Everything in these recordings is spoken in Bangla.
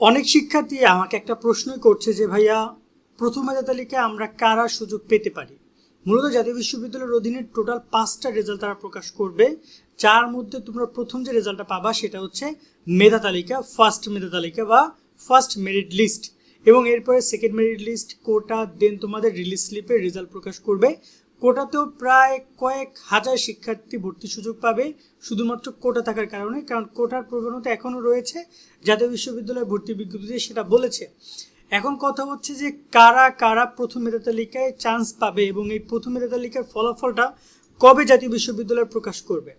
অনেক শিক্ষার্থী আমাকে একটা প্রশ্নই করছে যে, ভাইয়া, প্রথম মেধা তালিকায় আমরা কারা সুযোগ পেতে পারি? মূলত জাতীয় বিশ্ববিদ্যালয়ের অধীনে টোটাল পাঁচটা রেজাল্ট তারা প্রকাশ করবে। যার মধ্যে তোমরা প্রথম যে রেজাল্টটা পাবা সেটা হচ্ছে মেধা তালিকা ফার্স্ট মেধা তালিকা বা ফার্স্ট মেরিট লিস্ট এবং এরপরে second merit list quota then তোমাদের রিলিজ স্লিপের রেজাল্ট প্রকাশ করবে। কোটাতেও প্রায় কয়েক হাজার শিক্ষার্থী ভর্তি সুযোগ পাবে শুধুমাত্র কোটা থাকার কারণে, কারণ কোটার প্রবণতা এখনও রয়েছে। জাতীয় বিশ্ববিদ্যালয় ভর্তি বিজ্ঞপ্তিতে সেটা বলেছে। এখন কথা হচ্ছে যে কারা কারা প্রথম মেধা তালিকায় চান্স পাবে এবং এই প্রথম মেধা তালিকার ফলাফলটা কবে জাতীয় বিশ্ববিদ্যালয় প্রকাশ করবে।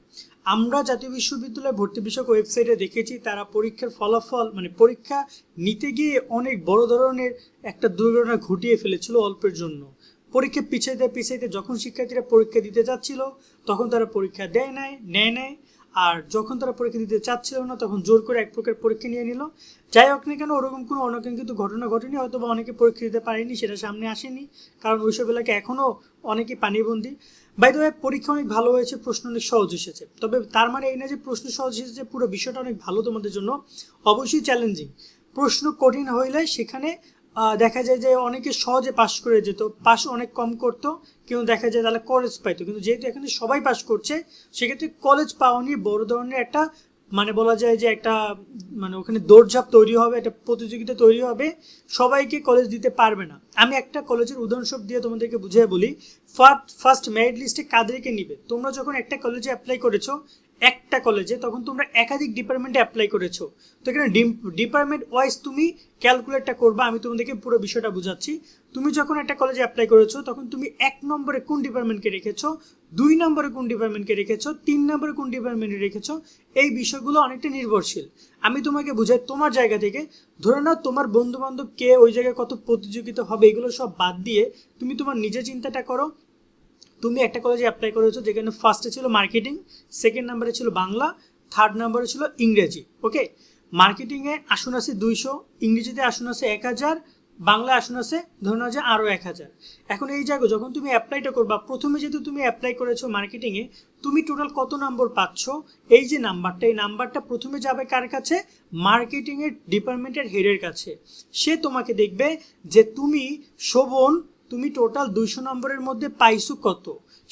আমরা জাতীয় বিশ্ববিদ্যালয় ভর্তি বিষয়ক ওয়েবসাইটে দেখেছি, তারা পরীক্ষার ফলাফল মানে পরীক্ষা নিতে গিয়ে অনেক বড় ধরনের একটা দুর্ঘটনা ঘটিয়ে ফেলেছিল অল্পের জন্য। পরীক্ষা পিছাইতে পিছাইতে যখন শিক্ষার্থীরা পরীক্ষা দিতে যাচ্ছিল তখন তারা পরীক্ষা দেয় নাই, নেয় নেয় আর যখন তারা পরীক্ষা দিতে চাচ্ছিল না, তখন জোর করে এক প্রকার পরীক্ষা নিয়ে নিল। যাই হোক না কেন, ওরকম কোনো অনাকাঙ্ক্ষিত ঘটনা ঘটেনি হয়তো বা অনেকে পরীক্ষা দিতে পারেনি, সেটা সামনে আসেনি। কারণ ওইসব এলাকায় এখনও অনেকে পানিবন্দী। বাই পরীক্ষা অনেক ভালো হয়েছে, প্রশ্ন অনেক সহজ এসেছে। তবে তার মানে এই না যে প্রশ্ন সহজ এসেছে পুরো বিষয়টা অনেক ভালো তোমাদের জন্য, অবশ্যই চ্যালেঞ্জিং প্রশ্ন কঠিন হইলে সেখানে দেখা যায় যে অনেকে সহজে পাশ করে যেত পাশ অনেক কম করতো, কিন্তু দেখা যায় তাহলে কলেজ পাইতো। কিন্তু যেহেতু এখানে সবাই পাশ করছে, সেক্ষেত্রে কলেজ পাওয়া নিয়ে বড় ধরনের একটা মানে বলা যায় যে একটা মানে ওখানে দৌড়ঝাঁপ তৈরি হবে, একটা প্রতিযোগিতা তৈরি হবে, সবাইকে কলেজ দিতে পারবে না। আমি একটা কলেজের উদাহরণস্বরূপ দিয়ে তোমাদেরকে বুঝিয়ে বলি ফার্স্ট ফার্স্ট মেরিট লিস্টে কাদেরকে নিবে? তোমরা যখন একটা কলেজে অ্যাপ্লাই করেছ, একটা কলেজে তখন তোমরা একাধিক ডিপার্টমেন্টে অ্যাপ্লাই করেছ। তো এখানে ডিপার্টমেন্ট ওয়াইজ তুমি ক্যালকুলেটটা করবা, আমি তোমাদেরকে পুরো বিষয়টা বুঝাচ্ছি। তুমি যখন একটা কলেজে অ্যাপ্লাই করেছ, তখন তুমি এক নম্বরে কোন ডিপার্টমেন্টকে রেখেছো? দুই নম্বরে কোন ডিপার্টমেন্টকে রেখেছো? তিন নম্বরে কোন ডিপার্টমেন্টে রেখেছো? এই বিষয়গুলো অনেকটা নির্ভরশীল। আমি তোমাকে বুঝাই তোমার জায়গা থেকে। ধরে নাও, তোমার বন্ধু বান্ধব কে ওই জায়গায় কত প্রতিযোগিতা হবে, এগুলো সব বাদ দিয়ে তুমি তোমার নিজের চিন্তাটা করো। তুমি একটা কলেজে অ্যাপ্লাই করেছ, যেখানে ফার্স্টে ছিল মার্কেটিং সেকেন্ড নাম্বারে ছিল বাংলা থার্ড নাম্বারে ছিল ইংরেজি ওকে মার্কেটিংয়ে আসন আছে দুইশো, ইংরেজিতে আসন আছে এক হাজার বাংলা আসন আছে, ধরে নাও যে আরও এক হাজার। এখন এই জায়গা, যখন তুমি অ্যাপ্লাইটা করবা, প্রথমে যেহেতু তুমি অ্যাপ্লাই করেছ মার্কেটিংয়ে তুমি টোটাল কত নম্বর পাচ্ছ? এই যে নাম্বারটা এই নাম্বারটা প্রথমে যাবে কার কাছে? মার্কেটিংয়ের ডিপার্টমেন্টের হেডের কাছে। সে তোমাকে দেখবে যে তুমি শোভন তুমি টোটাল দুইশো নম্বরের মধ্যে পাইছো কত?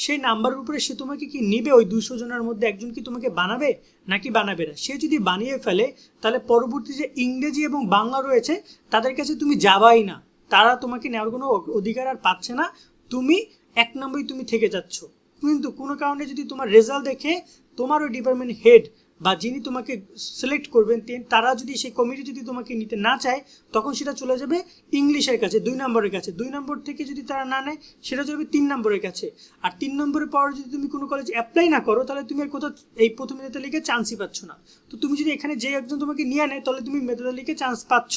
সেই নাম্বারের উপরে সে তোমাকে কি নিবে? ওই দুশো জনের মধ্যে একজন কি তোমাকে বানাবে? নাকি বানাবে না? সে যদি বানিয়ে ফেলে, তাহলে পরবর্তী যে ইংরেজি এবং বাংলা রয়েছে, তাদের কাছে তুমি যাবাই না। তারা তোমাকে নেওয়ার কোনো অধিকার আর পাচ্ছে না। তুমি এক নম্বরই তুমি থেকে যাচ্ছ। কিন্তু কোনো কারণে যদি তোমার রেজাল্ট দেখে তোমার ওই ডিপার্টমেন্ট হেড বা যিনি তোমাকে সিলেক্ট করবেন তারা যদি সেই কমিটি যদি তোমাকে নিতে না চায়, তখন সেটা চলে যাবে ইংলিশের কাছে, দুই নম্বরের কাছে। দুই নম্বর থেকে যদি তারা না নেয়, সেটা যাবে তিন নম্বরের কাছে। আর তিন নম্বরের পর যদি তুমি কোনো কলেজ অ্যাপ্লাই না করো, তাহলে তুমি আর কোথাও এই প্রথম মেধা তালিকায় চান্সই পাচ্ছ না। তো তুমি যদি এখানে যে একজন তোমাকে নিয়ে নেয় তাহলে তুমি মেধা তালিকায় চান্স পাচ্ছ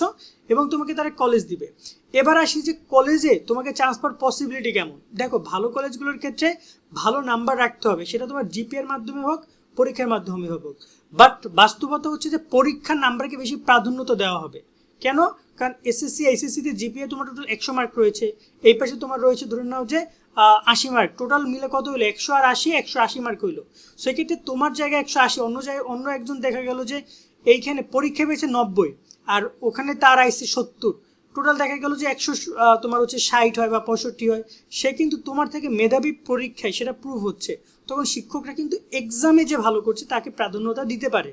এবং তোমাকে তারা কলেজ দিবে। এবার আসি যে কলেজে তোমাকে চান্স পাওয়ার পসিবিলিটি কেমন? দেখো, ভালো কলেজগুলোর ক্ষেত্রে ভালো নাম্বার রাখতে হবে। সেটা তোমার জিপিএর মাধ্যমে হোক পরীক্ষার মাধ্যমে হোক বাট বাস্তবতা হচ্ছে যে পরীক্ষার নাম্বারকে বেশি প্রাধান্যতা দেওয়া হবে। কেন? কারণ এসএসসি আইসিএসসিতে জিপিএ তোমার টোটাল একশো মার্ক রয়েছে। এই পাশে তোমার রয়েছে ধরে নাও যে আশি মার্ক টোটাল মিলে কত হইল? একশো আর আশি, একশো আশি মার্ক হইল। সেক্ষেত্রে তোমার জায়গায় একশো আশি, অন্য জায়গায় অন্য একজন দেখা গেল যে, এইখানে পরীক্ষা পেয়েছে নব্বই, আর ওখানে তার আইসি সত্তর। টোটাল দেখা গেল যে একশো তোমার হচ্ছে ষাট হয় বা পঁয়ষট্টি হয়, সে কিন্তু তোমার থেকে মেধাবী পরীক্ষায় সেটা প্রুভ হচ্ছে। তখন শিক্ষকরা কিন্তু এক্সামে যে ভালো করছে, তাকে প্রাধান্যতা দিতে পারে।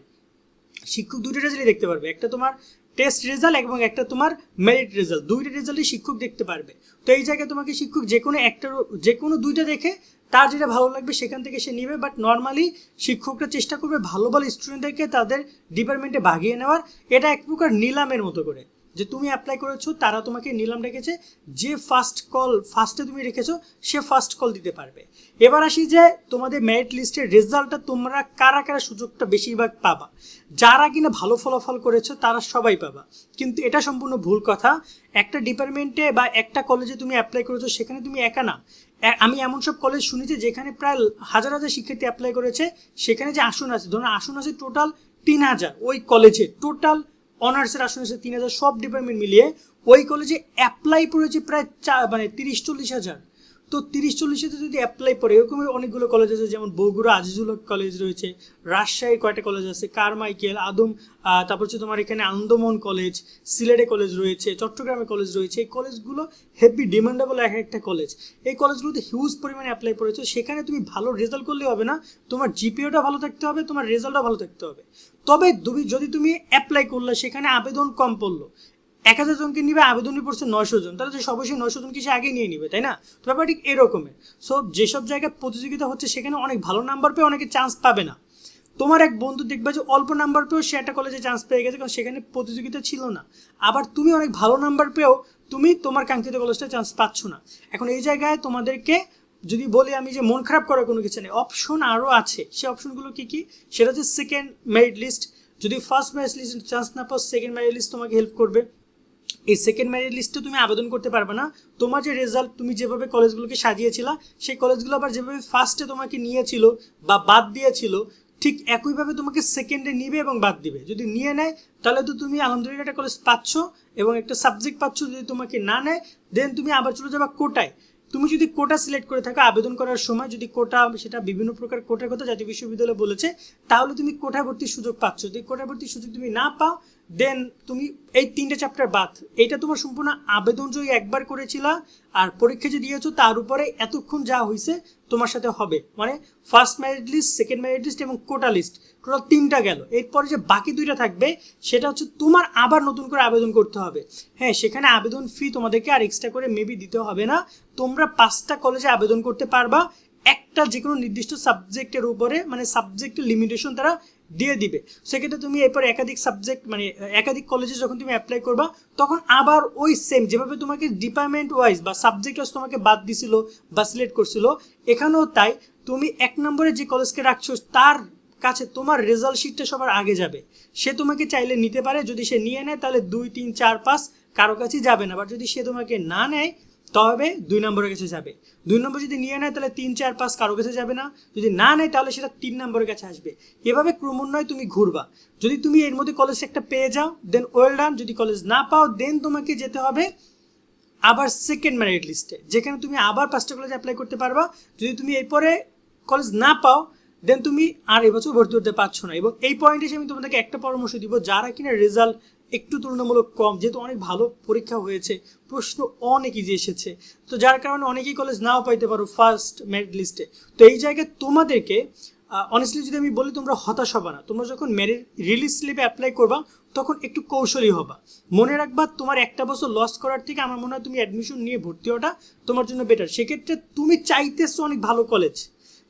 শিক্ষক দুটো রেজাল্টই দেখতে পারবে। একটা তোমার টেস্ট রেজাল্ট এবং একটা তোমার মেরিট রেজাল্ট দুইটা রেজাল্টই শিক্ষক দেখতে পারবে। তো এই জায়গায় তোমাকে শিক্ষক যে কোনো একটা যে কোনো দুইটা দেখে তার যেটা ভালো লাগবে সেখান থেকে সে নিবে। বাট নর্মালি শিক্ষকরা চেষ্টা করবে ভালো ভালো স্টুডেন্টদেরকে তাদের ডিপার্টমেন্টে ভাগিয়ে নেওয়ার। এটা এক প্রকার নিলামের মতো করে। যে তুমি অ্যাপ্লাই করেছ, তারা তোমাকে নিলাম রেখেছে। যে ফার্স্ট কল ফার্স্টে তুমি রেখেছো, সে ফার্স্ট কল দিতে পারবে। এবার আসি যে তোমাদের মেরিট লিস্টের রেজাল্টটা তোমরা কারা কারা সুযোগটা বেশিরভাগ পাবা? যারা কিনা ভালো ফলাফল করেছ, তারা সবাই পাবা। কিন্তু এটা সম্পূর্ণ ভুল কথা। একটা ডিপার্টমেন্টে বা একটা কলেজে তুমি অ্যাপ্লাই করেছ, সেখানে তুমি একা না। আমি এমন সব কলেজ শুনেছি যেখানে প্রায় হাজার হাজার শিক্ষার্থী অ্যাপ্লাই করেছে, সেখানে যে আসন আছে, ধরুন আসন আছে টোটাল তিন হাজার ওই কলেজে টোটাল অনার্সের আসন আছে তিন হাজার সব ডিপার্টমেন্ট মিলিয়ে ওই কলেজে অ্যাপ্লাই করেছে প্রায় চা মানে তিরিশ চল্লিশ হাজার। তো তিরিশ চল্লিশেতে যদি অ্যাপ্লাই করে, এরকমই অনেকগুলো কলেজ আছে, যেমন বগুড়া, আজিজুল হক কলেজ রয়েছে রাজশাহীর কয়টা কলেজ আছে, কারমাইকেল, আদম তারপর হচ্ছে তোমার এখানে আনন্দমোহন কলেজ সিলেটে কলেজ রয়েছে, চট্টগ্রামে কলেজ রয়েছে, এই কলেজগুলো হেভি ডিমান্ডেবল এক একটা কলেজ এই কলেজগুলোতে হিউজ পরিমাণে অ্যাপ্লাই করেছ সেখানে তুমি ভালো রেজাল্ট করলে হবে না, তোমার জিপিওটা ভালো থাকতে হবে, তোমার রেজাল্টও ভালো থাকতে হবে। তবে তুমি, যদি তুমি অ্যাপ্লাই করলে, সেখানে আবেদন কম পড়ল এক হাজার জনকে নিবে, আবেদনই পড়ছে নয়শো জন। তাহলে তো অবশ্যই নয়শো জনকে সে আগে নিয়ে নিবে, তাই না? তো ব্যাপারটা এরকমের সো যেসব জায়গায় প্রতিযোগিতা হচ্ছে, সেখানে অনেক ভালো নাম্বার পেয়ে অনেকে চান্স পাবে না। তোমার এক বন্ধু দেখবে যে অল্প নাম্বার পেয়েও সে একটা কলেজে চান্স পেয়ে গেছে, কারণ সেখানে প্রতিযোগিতা ছিল না। আবার তুমি অনেক ভালো নাম্বার পেয়েও তুমি তোমার কাঙ্ক্ষিত কলেজটা চান্স পাচ্ছ না। এখন এই জায়গায় তোমাদেরকে যদি বলি আমি যে মন খারাপ করার কোনো কিছু নেই অপশন আরও আছে। সে অপশনগুলো কি কি? সেটা হচ্ছে সেকেন্ড মেরিট লিস্ট যদি ফার্স্ট মেরিট লিস্ট চান্স না পাও সেকেন্ড মেরিট লিস্ট তোমাকে হেল্প করবে। এই সেকেন্ড মেরিট লিস্টে তুমি আবেদন করতে পারবে না। তোমার যে রেজাল্ট তুমি যেভাবে কলেজগুলোকে সাজিয়েছিলা, সেই কলেজগুলো আবার যেভাবে ফার্স্টে তোমাকে নিয়েছিল বা বাদ দিয়েছিল, ঠিক একইভাবে তোমাকে সেকেন্ডে নিবে এবং বাদ দিবে। যদি নিয়ে নেয়, তাহলে তো তুমি আলহামদুলিল্লাহ একটা কলেজ পাচ্ছ এবং একটা সাবজেক্ট পাচ্ছ যদি তোমাকে না নেয় দেন তুমি আবার চলে যাবা কোটায়। তুমি যদি কোটা সিলেক্ট করে থাকো, আবেদন করার সময় যদি কোটা, সেটা বিভিন্ন প্রকার কোটার কথা জাতীয় বিশ্ববিদ্যালয় বলেছে, তাহলে তুমি কোটা ভর্তির সুযোগ পাচ্ছ। যদি কোটা ভর্তির সুযোগ তুমি না পাও দেন তুমি এই তিনটে চ্যাপ্টার বাদ। এইটা তোমার সম্পূর্ণ আবেদন যদি একবার করেছিলা আর পরীক্ষা যে দিয়েছ তার উপরে এতক্ষণ যা হয়েছে তোমার সাথে হবে। মানে first merit list second merit list এবং কোটা লিস্ট টোটাল তিনটা গেল। এরপরে যে বাকি দুইটা থাকবে, সেটা হচ্ছে তোমার আবার নতুন করে আবেদন করতে হবে। হ্যাঁ সেখানে আবেদন ফি তোমাদেরকে আর এক্সট্রা করে মেবি দিতে হবে না। তোমরা পাঁচটা কলেজে আবেদন করতে পারবা। একটা যে কোনো নির্দিষ্ট সাবজেক্টের উপরে মানে সাবজেক্টের লিমিটেশন তারা দিয়ে দিবে। সেক্ষেত্রে তুমি এরপর একাধিক সাবজেক্ট মানে একাধিক কলেজে যখন তুমি অ্যাপ্লাই করবা, তখন আবার ওই সেম যেভাবে তোমাকে ডিপার্টমেন্ট ওয়াইজ বা সাবজেক্ট ওয়াইজ তোমাকে বাদ দিছিল বা সিলেক্ট করছিল, এখানেও তাই, তুমি এক নম্বরে যে কলেজকে রাখছো, তার কাছে তোমার রেজাল্ট শিটটা সবার আগে যাবে। সে তোমাকে চাইলে নিতে পারে, যদি সে নিয়ে নেয়, তাহলে দুই, তিন, চার, পাঁচ কারও কাছেই যাবে না। বাট যদি সে তোমাকে না নেয় তবে দুই নম্বরের কাছে যাবে। দুই নম্বর যদি নিয়ে নেয়, তাহলে তিন, চার, পাঁচ কারও কাছে যাবে না। যদি না নেয়, তাহলে সেটা তিন নম্বরের কাছে আসবে। এভাবে ক্রমান্বয়ে তুমি ঘুরবা। যদি তুমি এর মধ্যে কলেজ একটা পেয়ে যাও দেন ওয়েল ডান যদি কলেজ না পাও দেন তোমাকে যেতে হবে আবার সেকেন্ড মেরিট লিস্টে যেখানে তুমি আবার পাঁচটা কলেজে অ্যাপ্লাই করতে পারবা। যদি তুমি এরপরে কলেজ না পাও দেন তুমি আর এবছর ভর্তি হতে পারছ না। এবং এই পয়েন্টে এসে আমি তোমাদেরকে একটা পরামর্শ দিব, যারা কিনা রেজাল্ট একটু তুলনামূলক কম, যেহেতু অনেক ভালো পরীক্ষা হয়েছে, প্রশ্ন অনেক ইজি এসেছে। তো যার কারণে অনেকেই কলেজ নাও পাইতে পারো ফার্স্ট মেরিট লিস্টে তো এই জায়গায় তোমাদেরকে অনেস্টলি যদি আমি বলি, তোমরা হতাশ হবা না। তোমরা যখন মেরিট রিলিজ স্লিপে অ্যাপ্লাই করবা, তখন একটু কৌশলী হবা। মনে রাখবা, তোমার একটা বছর লস করার থেকে আমার মনে হয় তুমি অ্যাডমিশন নিয়ে ভর্তি হওয়াটা তোমার জন্য বেটার সেক্ষেত্রে তুমি চাইতেছো অনেক ভালো কলেজ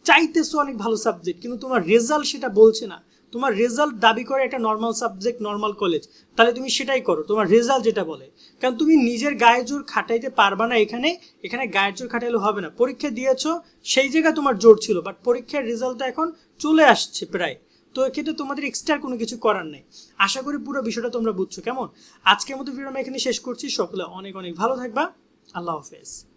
চাইতেছো অনেক ভালো সাবজেক্ট কিন্তু তোমার রেজাল্ট সেটা বলছে না। তোমার রেজাল্ট দাবি করে একটা নর্মাল সাবজেক্ট নর্মাল কলেজ তাহলে তুমি সেটাই করো। তোমার রেজাল্ট যেটা বলে। কারণ তুমি নিজের গায়ে জোর খাটাইতে পারবা না এখানে। এখানে গায়ের জোর খাটাইলে হবে না। পরীক্ষা দিয়েছ, সেই জায়গায় তোমার জোর ছিল বাট পরীক্ষার রেজাল্টটা এখন চলে আসছে প্রায়। তো এক্ষেত্রে তোমাদের এক্সট্রা কোনো কিছু করার নেই। আশা করি পুরো বিষয়টা তোমরা বুঝছ। কেমন? আজকের মতো ভিডিও আমি এখানে শেষ করছি। সকলে অনেক অনেক ভালো থাকবা। আল্লাহ হাফেজ।